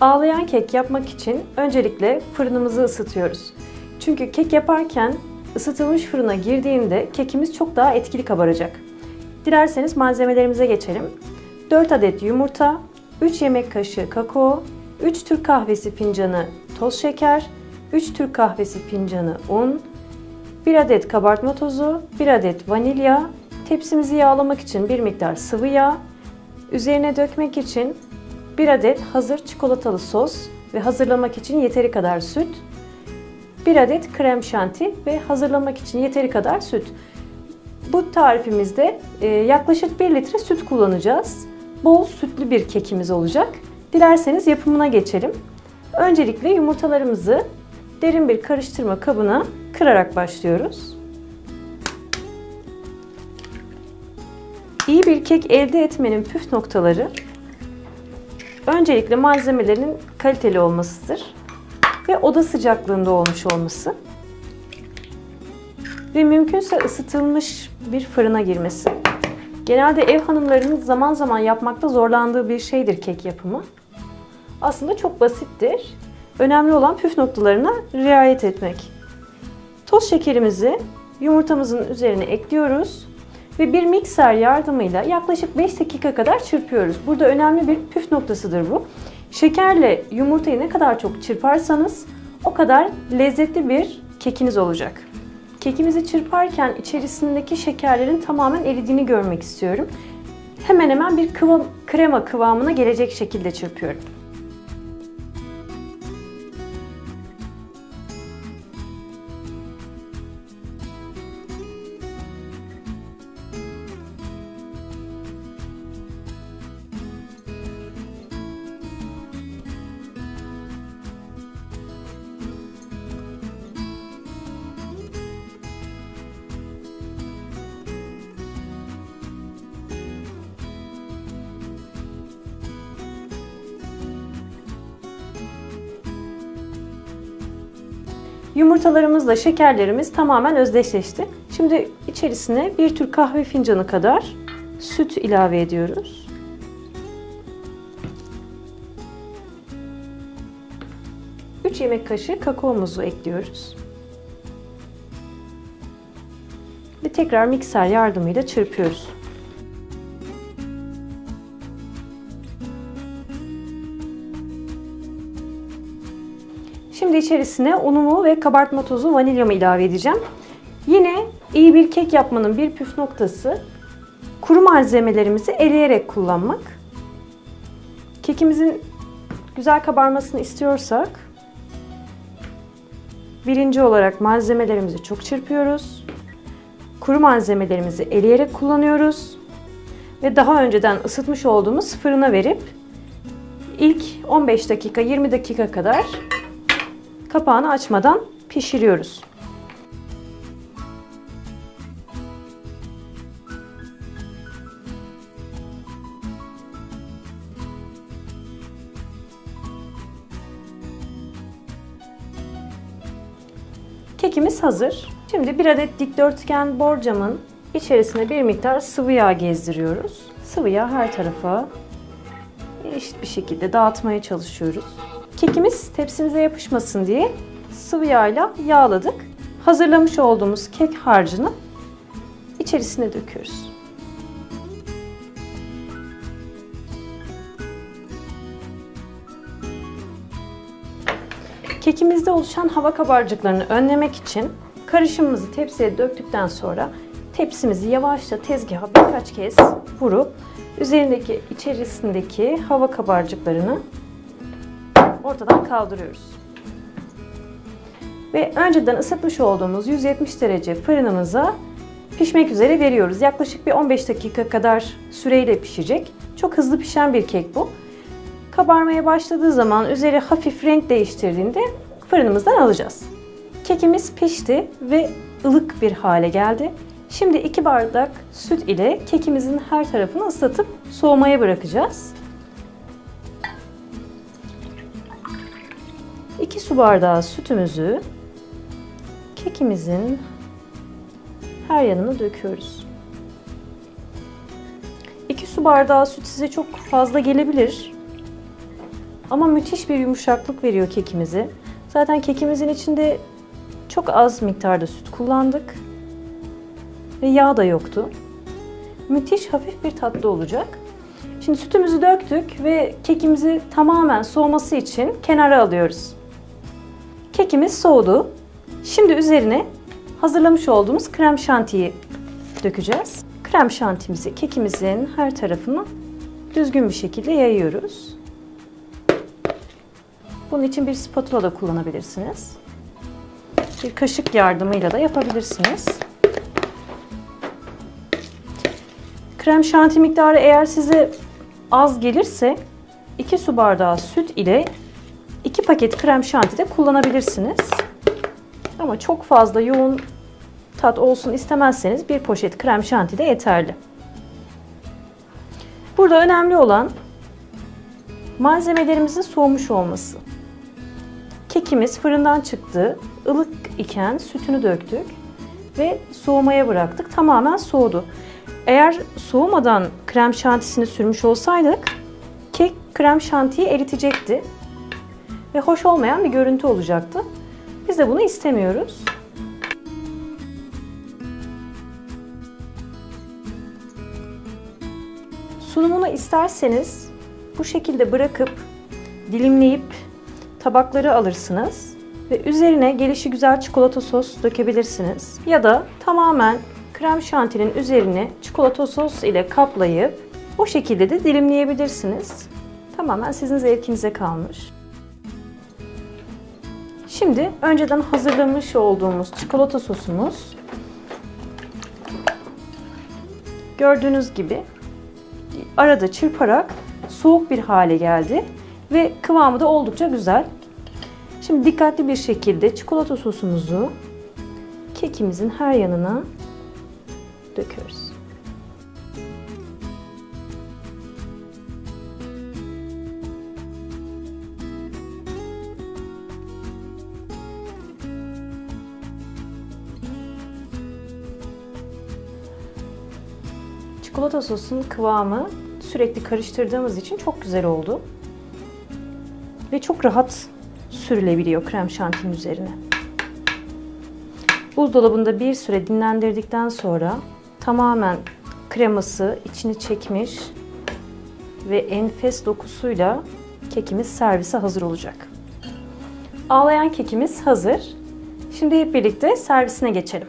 Ağlayan kek yapmak için öncelikle fırınımızı ısıtıyoruz. Çünkü kek yaparken ısıtılmış fırına girdiğinde kekimiz çok daha etkili kabaracak. Dilerseniz malzemelerimize geçelim. 4 adet yumurta, 3 yemek kaşığı kakao, 3 Türk kahvesi fincanı toz şeker, 3 Türk kahvesi fincanı un, 1 adet kabartma tozu, 1 adet vanilya, tepsimizi yağlamak için bir miktar sıvı yağ, üzerine dökmek için 1 adet hazır çikolatalı sos ve hazırlamak için yeteri kadar süt, 1 adet krem şanti ve hazırlamak için yeteri kadar süt. Bu tarifimizde e, yaklaşık 1 litre süt kullanacağız. Bol sütlü bir kekimiz olacak. Dilerseniz yapımına geçelim. Öncelikle yumurtalarımızı derin bir karıştırma kabına kırarak başlıyoruz. İyi bir kek elde etmenin püf noktaları öncelikle malzemelerin kaliteli olmasıdır ve oda sıcaklığında olmuş olması ve mümkünse ısıtılmış bir fırına girmesi. Genelde ev hanımlarının zaman zaman yapmakta zorlandığı bir şeydir kek yapımı. Aslında çok basittir. Önemli olan püf noktalarına riayet etmek. Toz şekerimizi yumurtamızın üzerine ekliyoruz ve bir mikser yardımıyla yaklaşık 5 dakika kadar çırpıyoruz. Burada önemli bir püf noktasıdır bu. Şekerle yumurtayı ne kadar çok çırparsanız o kadar lezzetli bir kekiniz olacak. Kekimizi çırparken içerisindeki şekerlerin tamamen eridiğini görmek istiyorum. Hemen hemen bir kıvam, krema kıvamına gelecek şekilde çırpıyorum. Yumurtalarımızla şekerlerimiz tamamen özdeşleşti. Şimdi içerisine bir Türk kahve fincanı kadar süt ilave ediyoruz. Üç yemek kaşığı kakaomuzu ekliyoruz. Ve tekrar mikser yardımıyla çırpıyoruz. Şimdi içerisine unumu ve kabartma tozu vanilyamı ilave edeceğim. Yine iyi bir kek yapmanın bir püf noktası kuru malzemelerimizi eleyerek kullanmak. Kekimizin güzel kabarmasını istiyorsak birinci olarak malzemelerimizi çok çırpıyoruz. Kuru malzemelerimizi eleyerek kullanıyoruz. Ve daha önceden ısıtmış olduğumuz fırına verip ilk 15 dakika 20 dakika kadar kapağını açmadan pişiriyoruz. Kekimiz hazır. Şimdi bir adet dikdörtgen borcamın içerisine bir miktar sıvı yağ gezdiriyoruz. Sıvı yağ her tarafa eşit bir şekilde dağıtmaya çalışıyoruz. Kekimiz tepsimize yapışmasın diye sıvı yağla yağladık. Hazırlamış olduğumuz kek harcını içerisine döküyoruz. Kekimizde oluşan hava kabarcıklarını önlemek için karışımımızı tepsiye döktükten sonra tepsimizi yavaşça tezgaha birkaç kez vurup üzerindeki içerisindeki hava kabarcıklarını ortadan kaldırıyoruz. Ve önceden ısıtmış olduğumuz 170 derece fırınımıza pişmek üzere veriyoruz. Yaklaşık bir 15 dakika kadar süreyle pişecek. Çok hızlı pişen bir kek bu. Kabarmaya başladığı zaman üzeri hafif renk değiştirdiğinde fırınımızdan alacağız. Kekimiz pişti ve ılık bir hale geldi. Şimdi 2 bardak süt ile kekimizin her tarafını ıslatıp soğumaya bırakacağız. 2 su bardağı sütümüzü kekimizin her yanına döküyoruz. 2 su bardağı süt size çok fazla gelebilir. ama müthiş bir yumuşaklık veriyor kekimize. Zaten kekimizin içinde çok az miktarda süt kullandık ve yağ da yoktu. Müthiş hafif bir tatlı olacak. Şimdi sütümüzü döktük ve kekimizi tamamen soğuması için kenara alıyoruz. Kekimiz soğudu. Şimdi üzerine hazırlamış olduğumuz krem şantiyi dökeceğiz. Krem şantimizi kekimizin her tarafına düzgün bir şekilde yayıyoruz. Bunun için bir spatula da kullanabilirsiniz. Bir kaşık yardımıyla da yapabilirsiniz. Krem şanti miktarı eğer size az gelirse 2 su bardağı süt ile 2 paket krem şanti de kullanabilirsiniz. Ama çok fazla yoğun tat olsun istemezseniz bir poşet krem şanti de yeterli. Burada önemli olan malzemelerimizin soğumuş olması. Kekimiz fırından çıktı, ılık iken sütünü döktük ve soğumaya bıraktık. Tamamen soğudu. Eğer soğumadan krem şantisini sürmüş olsaydık kek krem şantiyi eritecekti ve hoş olmayan bir görüntü olacaktı. Biz de bunu istemiyoruz. Sunumunu isterseniz bu şekilde bırakıp dilimleyip tabakları alırsınız ve üzerine gelişi güzel çikolata sos dökebilirsiniz. Ya da tamamen krem şantinin üzerine çikolata sos ile kaplayıp o şekilde de dilimleyebilirsiniz. Tamamen sizin zevkinize kalmış. Şimdi önceden hazırlamış olduğumuz çikolata sosumuz gördüğünüz gibi arada çırparak soğuk bir hale geldi ve kıvamı da oldukça güzel. Şimdi dikkatli bir şekilde çikolata sosumuzu kekimizin her yanına döküyoruz. Çikolata sosun kıvamı sürekli karıştırdığımız için çok güzel oldu. Ve çok rahat sürülebiliyor krem şantinin üzerine. Buzdolabında bir süre dinlendirdikten sonra tamamen kreması içini çekmiş ve enfes dokusuyla kekimiz servise hazır olacak. Ağlayan kekimiz hazır. Şimdi hep birlikte servisine geçelim.